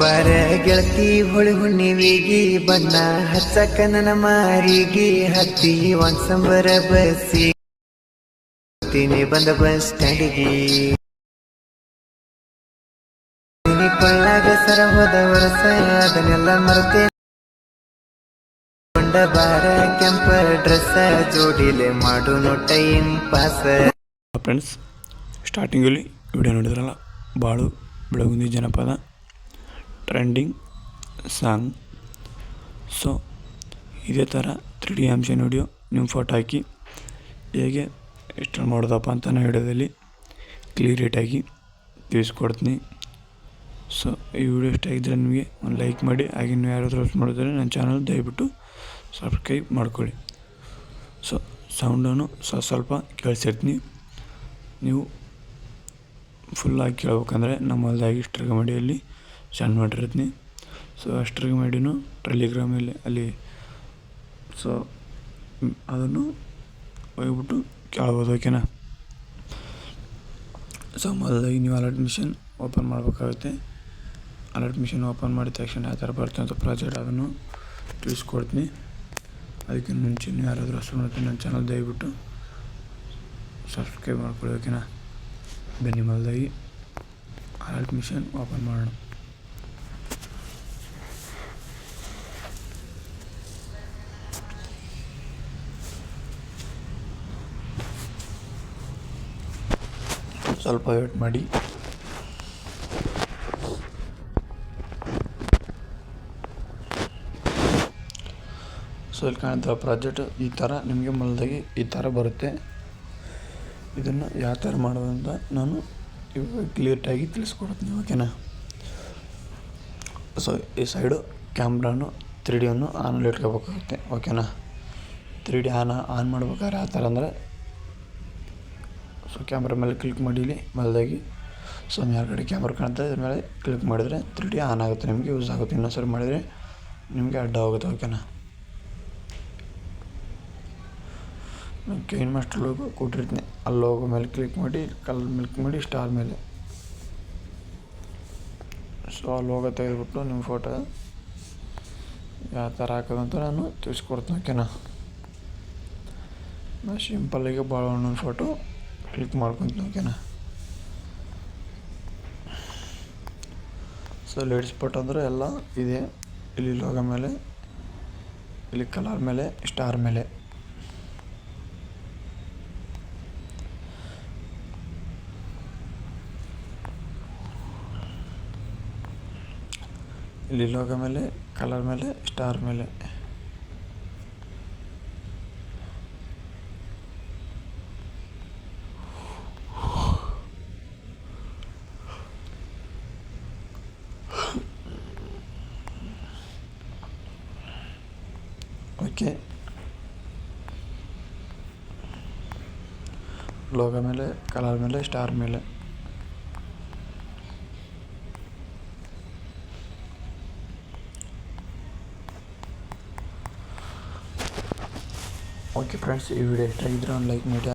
ಬರ ಗೆಳತಿ ಹುಳಿ ಹುಣ್ಣಿವಿಗಿ ಬಣ್ಣ ಹಚ್ಚಕ ನನ್ನ ಮಾರಿಗೆ ಹತ್ತಿ ಒಂದ್ಸಂಬರ ಬಸ್ಸಿ ತಿನಿ ಬಂದ ಬಸ್ ಸ್ಟ್ಯಾಂಡಿಗೆ. ಕೊಳ್ಳಾಗ ಸರ ಹೋದ ವರ್ಷ ಅದನ್ನೆಲ್ಲ ಮರೆತೆ. ಕೊಂಡ ಬಾರ ಕೆಂಪ ಡ್ರೆಸ್ ಜೋಡಿಲೆ ಮಾಡು ಟೈಮ್ ಪಾಸ್. ಫ್ರೆಂಡ್ಸ್ ಸ್ಟಾರ್ಟಿಂಗಲ್ಲಿ ವಿಡಿಯೋ ನೋಡಿದ್ರಲ್ಲ, ಬಾಳು ಬೆಳಗುಂದಿ ಜನಪದ. Trending song. ಸೊ, ಇದೇ ಥರ ತ್ರೀ ಡಿ ಅಂಶ ವಿಡಿಯೋ ನಿಮ್ಮ ಫೋಟೋ ಹಾಕಿ. ಹೇಗೆ ಎಷ್ಟು ಮಾಡೋದಪ್ಪ ಅಂತ ನಾನು ವಿಡಿಯೋದಲ್ಲಿ ಕ್ಲಿಯರೇಟಾಗಿ ತಿಳಿಸ್ಕೊಡ್ತೀನಿ. ಸೊ, ಈ ವಿಡಿಯೋ ಇಷ್ಟ ಆಗಿದ್ದರೆ ನಿಮಗೆ ಒಂದು ಲೈಕ್ ಮಾಡಿ, ಹಾಗೆ ನೀವು ಯಾರಾದರೂ ಯೂಸ್ ಮಾಡಿದ್ರೆ ನನ್ನ ಚಾನಲ್ ದಯವಿಟ್ಟು ಸಬ್ಸ್ಕ್ರೈಬ್ ಮಾಡ್ಕೊಳ್ಳಿ. ಸೊ ಸೌಂಡನ್ನು ಸ್ವಲ್ಪ ಸ್ವಲ್ಪ ಕೇಳಿಸಿರ್ತೀನಿ. ನೀವು ಫುಲ್ಲಾಗಿ ಕೇಳ್ಬೇಕಂದ್ರೆ ನಮ್ಮ ಹೊಲ್ದಾಗಿ ಇಷ್ಟರ್ಗ ಸಣ್ಣ ಮಾಡಿರ್ತೀನಿ ಸೊ ಅಷ್ಟ್ರಿಗೆ ಮಾಡಿನೂ ಟೆಲಿಗ್ರಾಮಲ್ಲಿ ಅಲ್ಲಿ ಸೊ ಅದನ್ನು ಹೋಗ್ಬಿಟ್ಟು ಕೇಳ್ಬೋದು ಓಕೆನಾ ಸೊ ಮೊದಲಾಗಿ ನೀವು ಅಲರ್ಟ್ ಮಿಷನ್ ಓಪನ್ ಮಾಡಬೇಕಾಗುತ್ತೆ. ಅಲರ್ಟ್ ಮಿಷನ್ ಓಪನ್ ಮಾಡಿದ ತಕ್ಷಣ ಯಾವ ಥರ ಬರುತ್ತೆ ಅಂತ ಪ್ರಾಜೆಕ್ಟ್ ಅದನ್ನು ತಿಳಿಸ್ಕೊಡ್ತೀನಿ. ಅದಕ್ಕೆ ಮುಂಚೆ ನೀವು ಯಾರಾದರೂ ಹೊಸ ಮಾಡ್ತೀನಿ ನನ್ನ ಚಾನಲ್ ದಯವಿಟ್ಟು ಸಬ್ಸ್ಕ್ರೈಬ್ ಮಾಡ್ಕೊಳ್ಳಿ ಓಕೆನಾ ಬನ್ನಿ ಮೊದಲಾಗಿ. ಅಲರ್ಟ್ ಮಿಷನ್ ಓಪನ್ ಮಾಡೋಣ. ಸ್ವಲ್ಪ ವೇಟ್ ಮಾಡಿ. ಸೊ ಇಲ್ಲಿ ಕಾಣ್ತಾ ಪ್ರಾಜೆಕ್ಟ್ ಈ ಥರ ನಿಮಗೆ ಮೊದಲಾಗಿ ಈ ಥರ ಬರುತ್ತೆ. ಇದನ್ನು ಯಾವ ಥರ ಮಾಡೋದಂತ ನಾನು ಇವಾಗ ಕ್ಲಿಯರ್ಟಾಗಿ ತಿಳಿಸ್ಕೊಡ್ತೀನಿ ಓಕೆನಾ ಸೊ ಈ ಸೈಡು ಕ್ಯಾಮ್ರಾನು ತ್ರೀ ಡಿಯನ್ನು ಆನಲ್ಲಿ ಇಟ್ಕೋಬೇಕಾಗುತ್ತೆ ಓಕೆನಾ ತ್ರೀ ಡಿ ಆನ್ ಆನ್ ಮಾಡ್ಬೇಕಾದ್ರೆ ಆ ಥರ ಅಂದರೆ ಸೊ ಕ್ಯಾಮ್ರ ಮೇಲೆ ಕ್ಲಿಕ್ ಮಾಡಿ ಇಲ್ಲಿ ಮೊದಲಾಗಿ ಸೊ ಮೇಲ್ಗಡೆ ಕ್ಯಾಮ್ರ ಕಾಣ್ತಾ ಇದ್ರ ಮೇಲೆ ಕ್ಲಿಕ್ ಮಾಡಿದರೆ ತ್ರೀ ಆನ್ ಆಗುತ್ತೆ, ನಿಮಗೆ ಯೂಸ್ ಆಗುತ್ತೆ. ಇನ್ನೊಂದ್ಸರಿ ಮಾಡಿದರೆ ನಿಮಗೆ ಅಡ್ಡ ಆಗುತ್ತೆ ಓಕೆನಾ ಕೈನ್ ಮಾಸ್ಟರ್ ಲೋಗೋ ಕೊಟ್ಟಿರ್ತೀನಿ. ಅಲ್ಲಿ ಲೋಗೋ ಮೇಲೆ ಕ್ಲಿಕ್ ಮಾಡಿ, ಕಲರ್ ಮೇಲೆ ಕ್ಲಿಕ್ ಮಾಡಿ ಸ್ಟಾರ್ ಮೇಲೆ. ಸೊ ಆ ಲೋಗೋ ತೆಗೆದುಬಿಟ್ಟು ನಿಮ್ಮ ಫೋಟೋ ಯಾವ ಥರ ಹಾಕೋದಂತ ನಾನು ತಿಳಿಸ್ಕೊಡ್ತೀನಿ ಓಕೆನಾ ಸಿಂಪಲ್ಲಾಗಿ ಭಾಳ ಒಂದೊಂದು ಫೋಟೋ ಕ್ಲಿಕ್ ಮಾಡ್ಕೊತೀನಿ ಓಕೆನಾ ಸೊ ಲೇಡಿಸ್ ಪಟ್ ಅಂದರೆ ಎಲ್ಲ ಇದೆ. ಇಲ್ಲಿ ಲೋಗ ಮೇಲೆ, ಇಲ್ಲಿ ಕಲರ್ ಮೇಲೆ ಸ್ಟಾರ್ ಮೇಲೆ. ಇಲ್ಲಿ ಲೋಗ ಮೇಲೆ ಕಲರ್ ಮೇಲೆ ಸ್ಟಾರ್ ಮೇಲೆ. ಓಕೆ ಲೋಗೋ ಮೇಲೆ ಕಲರ್ ಮೇಲೆ ಸ್ಟಾರ್ ಮೇಲೆ ಓಕೆ ಫ್ರೆಂಡ್ಸ್ ಈ ವಿಡಿಯೋ ಇಷ್ಟ ಆಗಿದ್ರೆ ಒಂದು ಲೈಕ್ ಮಾಡಿ